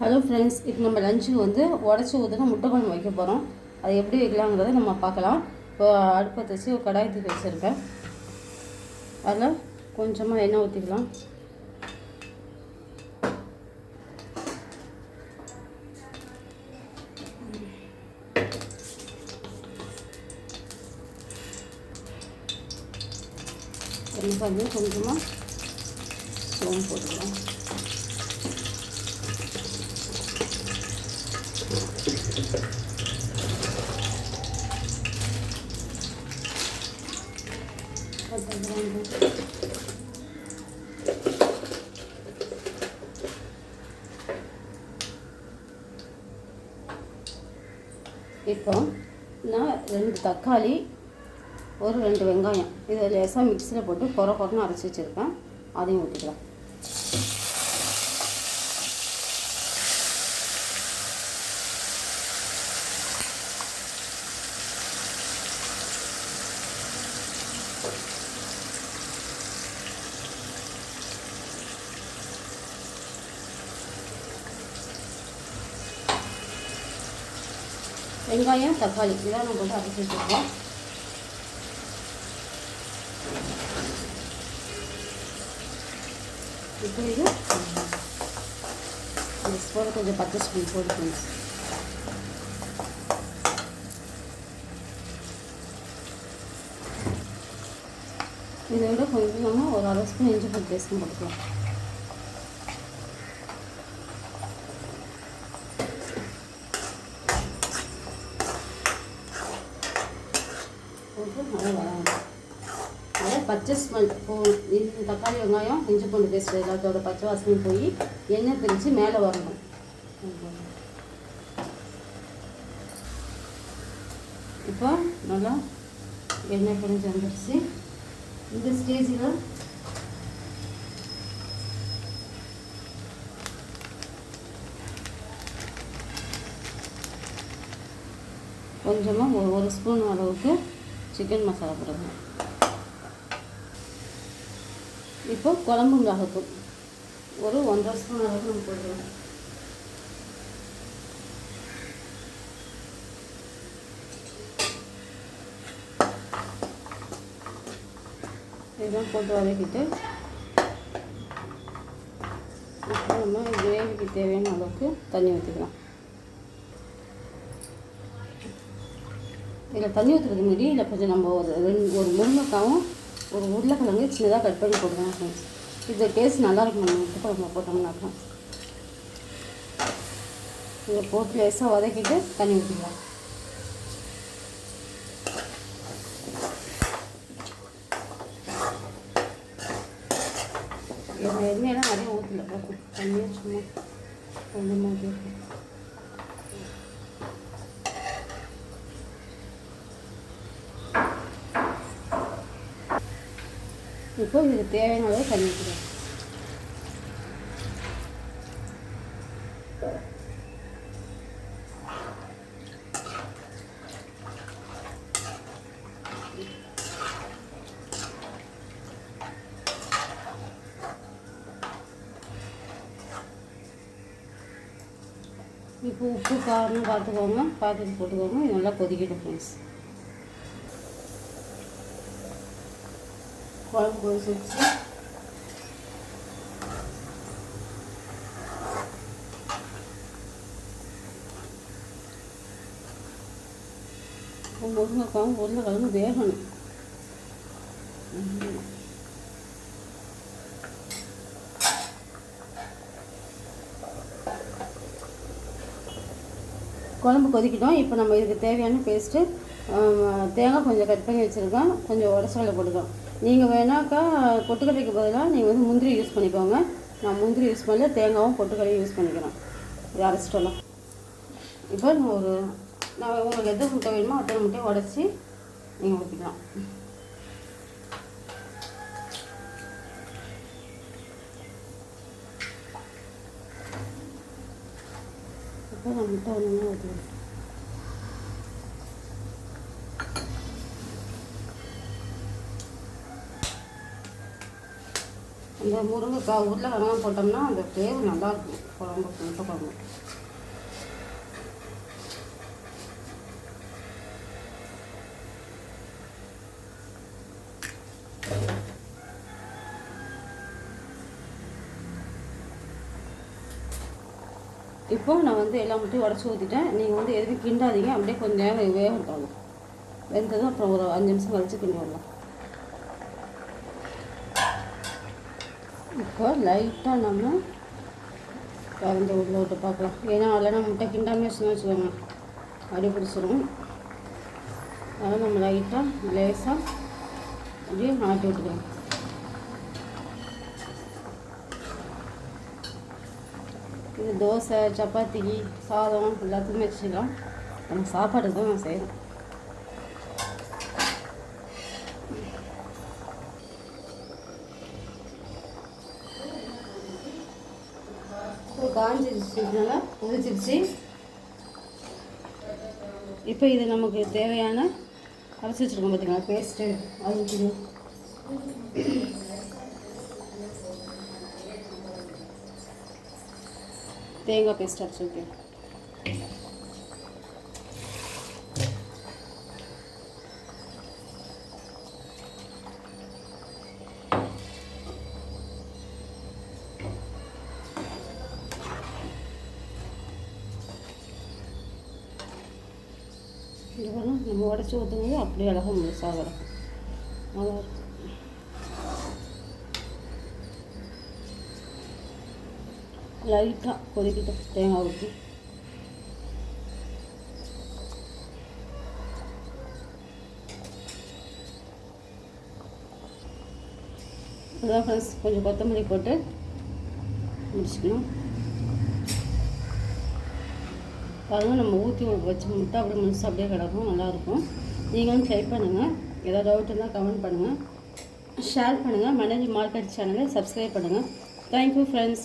Hello friends இப்போ நம்ம லஞ்சுக்கு வந்து உடச்சி ஊற்றின முட்டை குழம்பு வைக்க போகிறோம் அது எப்படி வைக்கலாங்கிறத நம்ம பார்க்கலாம். இப்போ அடுப்பை தச்சு ஒரு கடாய் தூக்கி வச்சுருக்கேன். அதில் கொஞ்சமாக எண்ணெய் ஊற்றிக்கலாம். எண்ணெய் கொஞ்சமாக சோம்பு போட்டுக்கலாம் பத்து கிராம்பு இப்போ நான் ரெண்டு தக்காளி ஒரு ரெண்டு வெங்காயம். இதை லேசாக மிக்சியில் போட்டு குறை குறைன்னு அரைச்சி வச்சுருக்கேன். அதையும் ஊற்றிக்கலாம் வெங்காயம் தக்காளி இதெல்லாம் நம்ம போட்டு அரைச்சி வச்சுருக்கோம் இப்போ இது இந்த ஸ்பூன் கொஞ்சம் பத்து ஸ்பூன் போட்டு இதை விட கொஞ்சம் நம்ம ஒரு அரை ஸ்பூன் இஞ்சி பூண்டு பேஸ்ட் போட்டுக்கலாம் போட்டு நல்லா வதங்கணும் நல்லா பச்சை ஸ்மெல். இந்த தக்காளி வெங்காயம் இஞ்சி பூண்டு பேஸ்ட் எல்லாத்தோட பச்சை வாசனையும் போய் எண்ணெய் பிரித்து மேலே வரணும். இப்போ நல்லா எண்ணெய் பிரிஞ்சு வந்துடுச்சு இந்த ஸ்டேஜில் கொஞ்சமாக ஒரு ஸ்பூன் அளவுக்கு சிக்கன் மசாலா போடுங்க இப்போ குழம்பு மிளகாத்தூள். ஒரு ஒன்றரை ஸ்பூன் அளவுக்கு நம்ம போட்டுக்கலாம். இதெல்லாம் போட்டு வதக்கிட்டு நம்ம கிரேவிக்கு தேவையான அளவுக்கு தண்ணி ஊற்றிக்கலாம் இதில் தண்ணி ஊற்றுறது முன்னாடி இதில் கொஞ்சம் நம்ம ஒரு ரெண்டு ஒரு முருங்கைக்காவும் ஒரு உருளைக்கிழங்கு சின்னதாக கட் பண்ணி போடுவோம் ஃப்ரெண்ட்ஸ். இது டேஸ்ட் நல்லாயிருக்கும் நம்ம உப்பு குழம்பு போட்டோம்னாக்கா இதை போட்டு லேசாக வதக்கிட்டு தண்ணி ஊற்றிக்கலாம் இதில் எண்ணெயெல்லாம் நிறைய ஊற்றல போகும் தண்ணியாக சும்மா. கொஞ்சமாக இருக்கும் இப்போ இதுக்கு தேவையான அளவு தண்ணி ஊற்றிக்கலாம் இப்போ உப்பு காரம்னு பார்த்துக்கோங்க. பார்த்துட்டு போட்டுக்கோங்க. இது நல்லா கொதிக்கட்டும் ஃப்ரெண்ட்ஸ் குழம்பு கொதிச்சிருச்சு முருங்கைக்காவும் உருளைக்கிழங்கு வேகணும். குழம்பு கொதிக்கிட்டோம். இப்போ நம்ம இதுக்கு தேவையான பேஸ்ட்டு தேங்காய் கொஞ்சம் கட் பண்ணி வச்சுருக்கோம். கொஞ்சம் உடச்சக்கடலை போட்டுக்கலாம். நீங்கள் வேணாக்கா பொட்டுக்கடலைக்கு பதிலாக நீங்கள் வந்து முந்திரி யூஸ் பண்ணிக்கோங்க. நான் முந்திரி யூஸ் பண்ணல தேங்காவும் பொட்டுக்கடலையும் யூஸ் பண்ணிக்கிறேன். இது அரைச்சிட்டலாம் இப்போ நான் ஒரு நான் உங்களுக்கு எந்த முட்டை வேணுமோ அத்தனை முட்டையை உடச்சி நீங்கள் ஊற்றிக்கலாம் இப்போ நான் முட்டை ஒன்று ஊற்றிக்கிறேன் இந்த முருங்கைக்காய் உருளைக்கிழங்கு போட்டோம்னா அந்த ஃப்ளேவர் நல்லாயிருக்கும். குழம்பு முட்டை குழம்பு. இப்போ நான் வந்து எல்லா முட்டையும் உடச்சி ஊற்றிட்டேன் நீங்கள் வந்து எதுவும் கிண்டாதீங்க. அப்படியே கொஞ்சம் நேரம் வேகட்டும் வெந்ததும் அப்புறம் ஒரு அஞ்சு நிமிஷம் கழிச்சு கிண்டி வரலாம் இப்போ லைட்டாக நம்ம கலந்து உள்ள விட்டு பார்க்கலாம். ஏன்னா அதெல்லாம் முட்டை கிண்டாமே வச்சுக்கோங்க. அடி பிடிச்சிரும். அதனால் நம்ம லைட்டாக லேசாக அப்படியே ஆட்டி விட்டுக்கலாம். இது தோசை சப்பாத்திக்கு சாதம் எல்லாத்துக்குமே வச்சுக்கலாம். நம்ம சாப்பாடு தான் நான் காஞ்சிருச்சுனால உதிச்சிருச்சு. இப்போ இது நமக்கு தேவையான அரைச்சி வச்சுருக்கோம் பார்த்தீங்களா பேஸ்ட்டு அது இருக்குது தேங்காய் பேஸ்ட் அரைச்சிருக்கேன் இதெல்லாம் நம்ம உடச்சி ஊற்றும்போது அப்படியே அழகாக முழுசாக வரும். நல்லா இருக்கும் லைட்டாக கொதிக்கிட்டோம் தேங்காய் ஊற்றி அதான் ஃப்ரெண்ட்ஸ் கொஞ்சம் கொத்தமல்லி போட்டு முடிச்சுக்கணும் பாருங்கள் நம்ம ஊற்றி வச்சு முட்டை அப்படியே முழுசாக அப்படியே கிடக்கும் நல்லாயிருக்கும். நீங்களும் ட்ரை பண்ணுங்கள் ஏதாவது டவுட் இருந்தால் கமெண்ட் பண்ணுங்கள் ஷேர் பண்ணுங்கள் மனதி மார்க்கெட் சேனலை சப்ஸ்கிரைப் பண்ணுங்கள் தேங்க்யூ ஃப்ரெண்ட்ஸ்